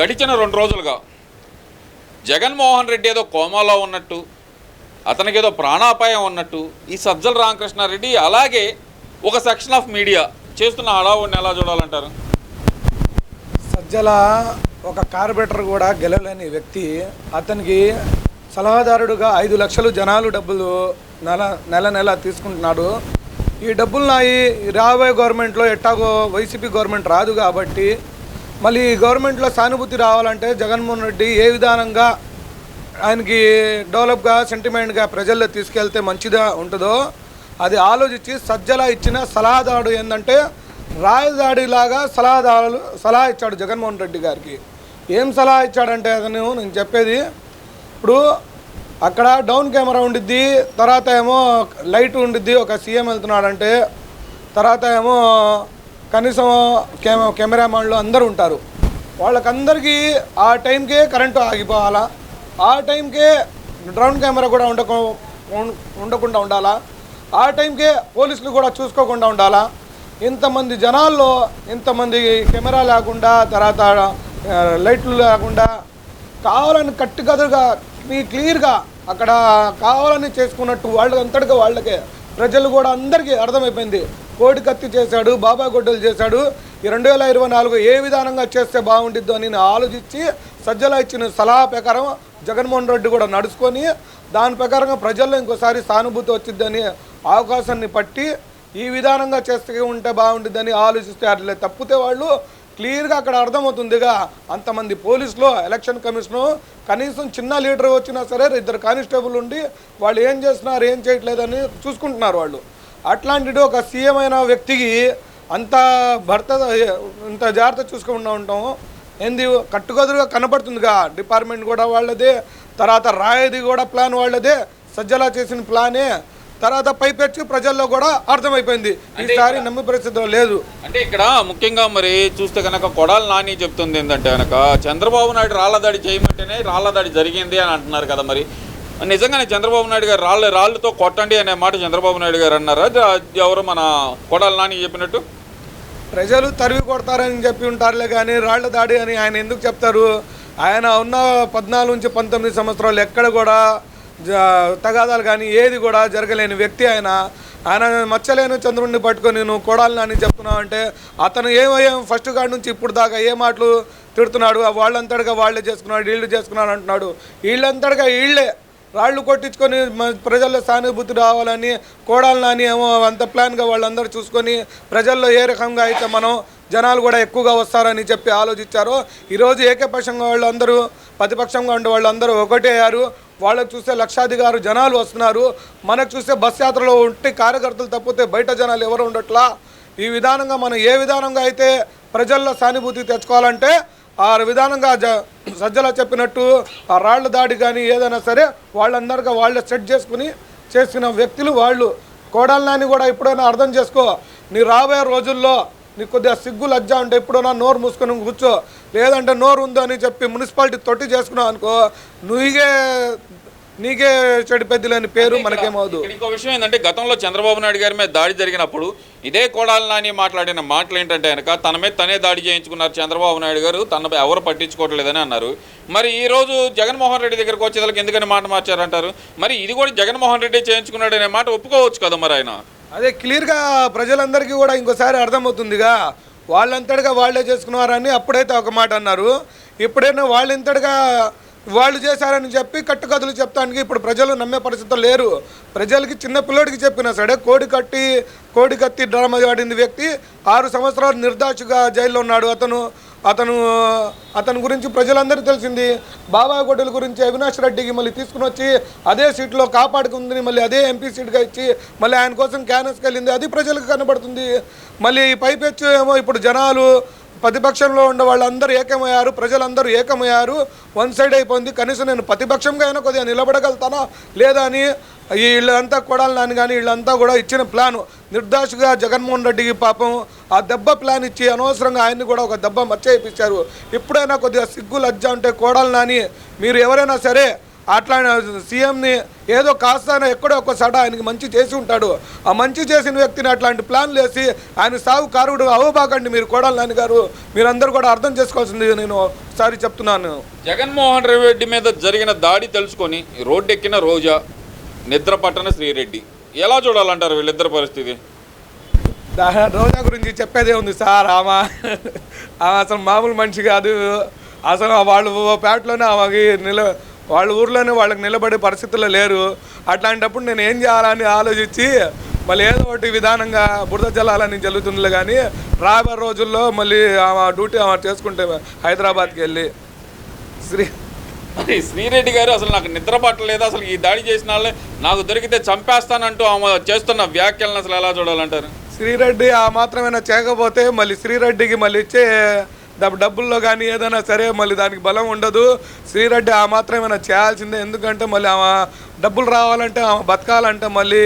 గడిచిన రెండు రోజులుగా జగన్మోహన్ రెడ్డి ఏదో కోమాలో ఉన్నట్టు అతనికి ఏదో ప్రాణాపాయం ఉన్నట్టు ఈ సజ్జల రామకృష్ణారెడ్డి అలాగే ఒక సెక్షన్ ఆఫ్ మీడియా చేస్తున్న హడావుడిని ఎలా చూడాలంటారు? సజ్జల ఒక కార్పొరేటర్ కూడా గెలవలేని వ్యక్తి అతనికి సలహాదారుడుగా ఐదు లక్షలు జనాలు డబ్బులు నెల నెల నెల తీసుకుంటున్నాడు. ఈ డబ్బులు నాయి రాబోయే గవర్నమెంట్లో ఎట్టాగో వైసీపీ గవర్నమెంట్ రాదు కాబట్టి మళ్ళీ గవర్నమెంట్లో సానుభూతి రావాలంటే జగన్మోహన్ రెడ్డి ఏ విధానంగా ఆయనకి డెవలప్గా సెంటిమెంట్గా ప్రజల్లో తీసుకెళ్తే మంచిగా ఉంటుందో అది ఆలోచించి సజ్జల ఇచ్చిన సలహాదారుడు ఏంటంటే రాయదాడిలాగా సలహాదారులు సలహా ఇచ్చాడు జగన్మోహన్ రెడ్డి గారికి. ఏం సలహా ఇచ్చాడంటే అతను నేను చెప్పేది ఇప్పుడు అక్కడ డౌన్ కెమెరా ఉండిద్ది తర్వాత ఏమో లైట్ ఉండిద్ది ఒక సీఎం వెళ్తున్నాడంటే తర్వాత ఏమో కనీసం కెమె కెమెరామాన్లు అందరూ ఉంటారు. వాళ్ళకందరికీ ఆ టైంకే కరెంటు ఆగిపోవాలా? ఆ టైంకే డ్రోన్ కెమెరా కూడా ఉండకు ఉండకుండా ఉండాలా? ఆ టైంకే పోలీసులు కూడా చూసుకోకుండా ఉండాలా? ఇంతమంది జనాల్లో ఇంతమంది కెమెరా లేకుండా తర్వాత లైట్లు లేకుండా కావాలని కట్టుకదురుగా మీ క్లియర్గా అక్కడ కావాలని చేసుకున్నట్టు వాళ్ళకి అంతటిగా వాళ్ళకే. ప్రజలు కూడా అందరికీ అర్థమైపోయింది. కోడి కత్తి చేశాడు బాబా గొడ్డలు చేశాడు. ఈ రెండు వేల ఇరవై నాలుగు ఏ విధానంగా చేస్తే బాగుండిద్దో అని నేను ఆలోచించి సజ్జల ఇచ్చిన సలహా ప్రకారం జగన్మోహన్ రెడ్డి కూడా నడుచుకొని దాని ప్రకారంగా ప్రజల్లో ఇంకోసారి సానుభూతి వచ్చిద్దని అవకాశాన్ని పట్టి ఈ విధానంగా చేస్తే ఉంటే బాగుంటుందని ఆలోచిస్తే అట్లే తప్పితే వాళ్ళు క్లియర్గా అక్కడ అర్థమవుతుందిగా. అంతమంది పోలీసులు ఎలక్షన్ కమిషను కనీసం చిన్న లీడర్ వచ్చినా సరే ఇద్దరు కానిస్టేబుల్ ఉండి వాళ్ళు ఏం చేస్తున్నారు ఏం చేయట్లేదని చూసుకుంటున్నారు వాళ్ళు. అట్లాంటిది ఒక సీఎం అయిన వ్యక్తికి అంత భర్త ఇంత జాగ్రత్త చూసుకుండా ఉంటాం ఏంది కట్టుకదురుగా కనబడుతుందిగా డిపార్ట్మెంట్ కూడా వాళ్ళదే. తర్వాత రాయది కూడా ప్లాన్ వాళ్ళదే. సజ్జలా చేసిన ప్లానే. తర్వాత పైపెచ్చి ప్రజల్లో కూడా అర్థమైపోయింది. ఈసారి నమ్మే పరిస్థితిలో లేదు. అంటే ఇక్కడ ముఖ్యంగా మరి చూస్తే కనుక కొడాలి నాని చెప్తుంది ఏంటంటే కనుక చంద్రబాబు నాయుడు రాళ్ళ దాడి చేయమంటేనే రాళ్ళ దాడి జరిగింది అని అంటున్నారు కదా మరి. నిజంగానే చంద్రబాబు నాయుడు గారు రాళ్ళు రాళ్ళతో కొట్టండి అనే మాట చంద్రబాబు నాయుడు గారు అన్నారా? ఎవరు మన కొడాలి నాని చెప్పినట్టు? ప్రజలు తరివి కొడతారని చెప్పి ఉంటారులే కానీ రాళ్ళ దాడి అని ఆయన ఎందుకు చెప్తారు? ఆయన ఉన్న పద్నాలుగు నుంచి పంతొమ్మిది సంవత్సరాలు ఎక్కడ కూడా జ- తగాదాలు కానీ ఏది కూడా జరగలేని వ్యక్తి ఆయన. ఆయన మచ్చలేని చంద్రుడిని పట్టుకొని నువ్వు కొడాలని అని చెప్తున్నావు అంటే అతను ఏమయ్యాం ఫస్ట్ కాడి నుంచి ఇప్పుడు దాకా ఏ మాటలు తిడుతున్నాడు? ఆ వాళ్ళంతటిగా వాళ్ళే చేసుకున్నాడు వీళ్ళు చేసుకున్నాడు అంటున్నాడు. వీళ్ళంతటిగా వీళ్ళే రాళ్ళు కొట్టించుకొని ప్రజల్లో సానుభూతి రావాలని కోడాలని ఏమో అంత ప్లాన్గా వాళ్ళందరూ చూసుకొని ప్రజల్లో ఏ రకంగా అయితే మనం జనాలు కూడా ఎక్కువగా వస్తారని చెప్పి ఆలోచించారో ఈరోజు ఏకపక్షంగా వాళ్ళందరూ ప్రతిపక్షంగా ఉండే వాళ్ళందరూ ఒకటే అయ్యారు. వాళ్ళకు చూస్తే లక్షాధికారు జనాలు వస్తున్నారు. మనకు చూస్తే బస్ యాత్రలో ఉంటే కార్యకర్తలు తప్పితే బయట జనాలు ఎవరు ఉండట్లా? ఈ విధానంగా మనం ఏ విధానంగా అయితే ప్రజల్లో సానుభూతి తెచ్చుకోవాలంటే ఆ విధానంగా జ సజ్జల చెప్పినట్టు ఆ రాళ్ళ దాడి కానీ ఏదైనా సరే వాళ్ళందరిగా వాళ్ళే సెట్ చేసుకుని చేసిన వ్యక్తులు వాళ్ళు. కోడల్నాని కూడా ఎప్పుడైనా అర్థం చేసుకో నీ రాబోయే రోజుల్లో నీకు కొద్దిగా సిగ్గు లజ్జ ఉంటే ఎప్పుడైనా నోరు మూసుకొని కూర్చో. లేదంటే నోరు ఉందో అని చెప్పి మున్సిపాలిటీ తొట్టి చేసుకున్నావు అనుకో నువ్వుగే నీకే చెడు పెద్దలేని పేరు మనకేమవుదు. ఇంకో విషయం ఏంటంటే గతంలో చంద్రబాబు నాయుడు గారి మీద దాడి జరిగినప్పుడు ఇదే కొడాలి నాని మాట్లాడిన మాటలు ఏంటంటే కనుక తన మీద తనే దాడి చేయించుకున్నారు చంద్రబాబు నాయుడు గారు తన ఎవరు పట్టించుకోవట్లేదని అన్నారు. మరి ఈ రోజు జగన్మోహన్ రెడ్డి దగ్గరకు వచ్చేదానికి ఎందుకని మాట మార్చారంటారు? మరి ఇది కూడా జగన్మోహన్ రెడ్డి చేయించుకున్నాడు అనే మాట ఒప్పుకోవచ్చు కదా మరి ఆయన? అదే క్లియర్గా ప్రజలందరికీ కూడా ఇంకోసారి అర్థమవుతుందిగా. వాళ్ళంతటిగా వాళ్ళే చేసుకున్నారని అప్పుడైతే ఒక మాట అన్నారు. ఇప్పుడైనా వాళ్ళంతటిగా వాళ్ళు చేశారని చెప్పి కట్టుకథలు చెప్తానికి ఇప్పుడు ప్రజలు నమ్మే పరిస్థితులు లేరు. ప్రజలకి చిన్న పిల్లోడికి చెప్పినా సరే కోడి కట్టి కోడి కత్తి డ్రామా ఆడింది వ్యక్తి. ఆరు సంవత్సరాలు నిర్దాక్షగా జైల్లో ఉన్నాడు. అతను అతను అతని గురించి ప్రజలందరూ తెలిసింది. బాబా గొడ్డల గురించి అవినాష్ రెడ్డికి మళ్ళీ తీసుకుని వచ్చి అదే సీట్లో కాపాడుకుందని మళ్ళీ అదే ఎంపీ సీట్గా ఇచ్చి మళ్ళీ ఆయన కోసం క్యానస్కి వెళ్ళింది. అది ప్రజలకు కనబడుతుంది. మళ్ళీ పైపెచ్చు ఏమో ఇప్పుడు జనాలు ప్రతిపక్షంలో ఉన్న వాళ్ళందరూ ఏకమయ్యారు ప్రజలందరూ ఏకమయ్యారు. వన్ సైడ్ అయిపోయింది. కనీసం నేను ప్రతిపక్షంగా అయినా కొద్దిగా నిలబడగలుగుతానా? లేదా అని వీళ్ళంతా వీళ్ళంతా నాని కానీ వీళ్ళంతా కూడా ఇచ్చిన ప్లాను. నిర్దాషగా జగన్మోహన్ రెడ్డికి పాపం ఆ దెబ్బ ప్లాన్ ఇచ్చి అనవసరంగా ఆయన్ని కూడా ఒక దెబ్బ మచ్చ ఇప్పుడైనా ఎప్పుడైనా కొద్దిగా సిగ్గు లజ్జ ఉంటే కోడాలి నాని మీరు ఎవరైనా సరే అట్లా సీఎంని ఏదో కాస్త ఎక్కడో ఒక్కసారి ఆయనకి మంచి చేసి ఉంటాడు. ఆ మంచి చేసిన వ్యక్తిని అట్లాంటి ప్లాన్లు వేసి ఆయన సాగు కారుడు అవ్వబాకండి మీరు కోడలు నాని గారు మీరందరూ కూడా అర్థం చేసుకోవాల్సింది నేను ఒకసారి చెప్తున్నాను. జగన్మోహన్ రెడ్డి మీద జరిగిన దాడి తెలుసుకొని రోడ్డు ఎక్కిన రోజా నిద్ర పట్టన శ్రీరెడ్డి. ఎలా చూడాలంటారు వీళ్ళిద్దరి పరిస్థితి? రోజా గురించి చెప్పేదే ఉంది సార్. ఆమె ఆమె అసలు మామూలు మనిషి కాదు. అసలు వాళ్ళు పేటలోనే ఆమెకి నిల వాళ్ళ ఊర్లోనే వాళ్ళకి నిలబడే పరిస్థితుల్లో లేరు. అట్లాంటప్పుడు నేను ఏం చేయాలని ఆలోచించి మళ్ళీ ఏదో ఒకటి విధానంగా బురద జలాలని జరుగుతుందిలే కానీ రాబోయే రోజుల్లో మళ్ళీ ఆమె డ్యూటీ ఆమె చేసుకుంటే హైదరాబాద్కి వెళ్ళి శ్రీ మరి శ్రీరెడ్డి గారు అసలు నాకు నిద్ర పట్టలేదు. అసలు ఈ దాడి చేసిన వాళ్ళే నాకు దొరికితే చంపేస్తానంటూ ఆమె చేస్తున్న వ్యాఖ్యలను అసలు ఎలా చూడాలంటారు? శ్రీరెడ్డి ఆ మాత్రమైనా చేయకపోతే మళ్ళీ శ్రీరెడ్డికి మళ్ళీ ఇచ్చే డబ్బుల్లో కానీ ఏదైనా సరే మళ్ళీ దానికి బలం ఉండదు. శ్రీరెడ్డి ఆ మాత్రమైనా చేయాల్సిందే. ఎందుకంటే మళ్ళీ ఆమె డబ్బులు రావాలంటే ఆమె బతకాలంటే మళ్ళీ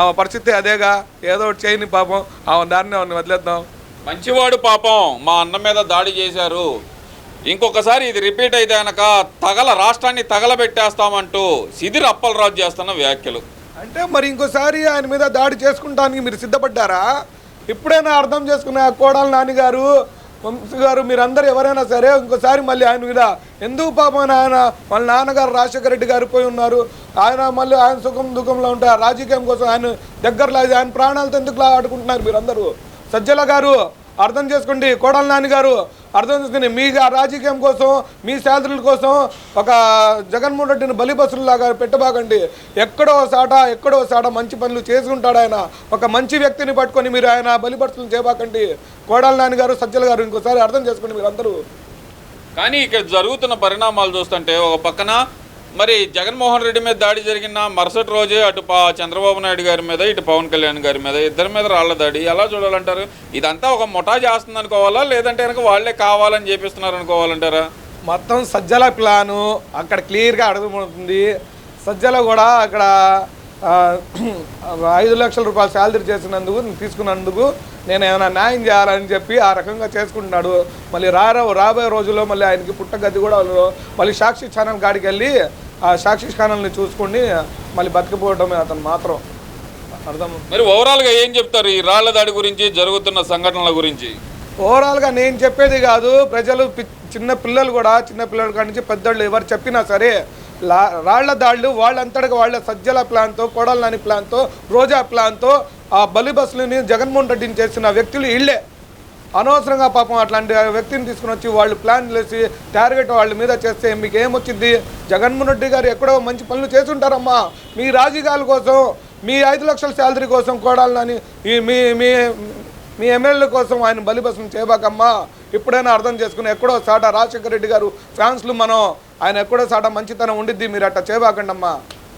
ఆమె పరిస్థితి అదేగా. ఏదో ఒకటి చేయని పాపం. ఆమె దారిని ఆమెను వదిలేద్దాం. మంచివాడు పాపం. మా అన్న మీద దాడి చేశారు. ఇంకొకసారి ఇది రిపీట్ అయితే కనుక తగల రాష్ట్రాన్ని తగలబెట్టేస్తామంటూ సిదిరి అప్పలరాజు చేస్తున్న వ్యాఖ్యలు. అంటే మరి ఇంకోసారి ఆయన మీద దాడి చేసుకుంటానికి మీరు సిద్ధపడ్డారా? ఇప్పుడైనా అర్థం చేసుకున్న కోడలు నాన్నగారు వంశీ గారు మీరందరూ ఎవరైనా సరే ఇంకోసారి మళ్ళీ ఆయన మీద ఎందుకు పాపం ఆయన? వాళ్ళ నాన్నగారు రాజశేఖర రెడ్డి గారు పోయి ఉన్నారు. ఆయన మళ్ళీ ఆయన సుఖం దుఃఖంలో ఉంటారు. రాజకీయం కోసం ఆయన దగ్గరలో ఆయన ప్రాణాలతో ఎందుకు ఆడుకుంటున్నారు మీరందరూ? సజ్జల గారు అర్థం చేసుకోండి. కోడల నాన్నగారు గారు అర్థం చేసుకుని మీ రాజకీయం కోసం మీ శాలరీల కోసం ఒక జగన్మోహన్ రెడ్డిని బలిపసులాగా పెట్టబాకండి. ఎక్కడో సాట ఎక్కడో సాట మంచి పనులు చేసుకుంటాడు ఆయన. ఒక మంచి వ్యక్తిని పట్టుకొని మీరు ఆయన బలిపరుసులు చేయబాకండి. కోడల నాన్నగారు సజ్జల గారు ఇంకోసారి అర్థం చేసుకోండి మీరు అందరూ కానీ ఇక్కడ జరుగుతున్న పరిణామాలు చూస్తుంటే ఒక పక్కన మరి జగన్మోహన్ రెడ్డి మీద దాడి జరిగిన మరుసటి రోజే అటు పా చంద్రబాబు నాయుడు గారి మీద ఇటు పవన్ కళ్యాణ్ గారి మీద ఇద్దరి మీద రాళ్ళ దాడి. ఎలా చూడాలంటారు? ఇదంతా ఒక ముఠా చేస్తుంది అనుకోవాలా లేదంటే కనుక వాళ్ళే కావాలని చేపిస్తున్నారు అనుకోవాలంటారా మొత్తం సజ్జల ప్లాను అక్కడ క్లియర్గా అడుగుతుంది సజ్జల కూడా అక్కడ ఐదు లక్షల రూపాయలు శాలరీ చేసినందుకు తీసుకున్నందుకు నేను ఏమైనా న్యాయం చేయాలని చెప్పి ఆ రకంగా చేసుకుంటున్నాడు. మళ్ళీ రారో రాబోయే రోజుల్లో మళ్ళీ ఆయనకి పుట్టగది కూడా మళ్ళీ సాక్షి ఛానల్ కాడికి వెళ్ళి ఆ సాక్షి ఛానల్ని చూసుకొని మళ్ళీ బతికిపోవడమే అతను మాత్రం. అర్థం? మరి ఓవరాల్గా ఏం చెప్తారు ఈ రాళ్ళ దాడి గురించి జరుగుతున్న సంఘటనల గురించి? ఓవరాల్గా నేను చెప్పేది కాదు ప్రజలు చిన్న పిల్లలు కూడా చిన్న పిల్లల కాడి నుంచి పెద్దోళ్ళు ఎవరు చెప్పినా సరే రాళ్ళ దాళ్ళు వాళ్ళంతటిగా వాళ్ళ సజ్జల ప్లాన్తో కొడల్నాని ప్లాన్తో రోజా ప్లాన్తో ఆ బలి బస్సులని జగన్మోహన్ రెడ్డిని చేసిన వ్యక్తులు ఇళ్ళే. అనవసరంగా పాపం అట్లాంటి వ్యక్తిని తీసుకుని వచ్చి వాళ్ళు ప్లాన్ వేసి టార్గెట్ వాళ్ళ మీద చేస్తే మీకు ఏమొచ్చింది? జగన్మోహన్ రెడ్డి గారు ఎక్కడో మంచి పనులు చేసుంటారమ్మా మీ రాజకీయాల కోసం మీ ఐదు లక్షల శాలరీ కోసం కోడాలని ఈ మీ మీ మీ ఎమ్మెల్యేల కోసం ఆయన బలిపసం చేయబాకమ్మా. ఇప్పుడైనా అర్థం చేసుకుని ఎక్కడో సాట రాజశేఖర రెడ్డి గారు ఫ్యాన్స్లు మనం ఆయన ఎక్కడో సాట మంచితనం ఉండిద్ది మీరు అట్ట చేయబాకండి అమ్మా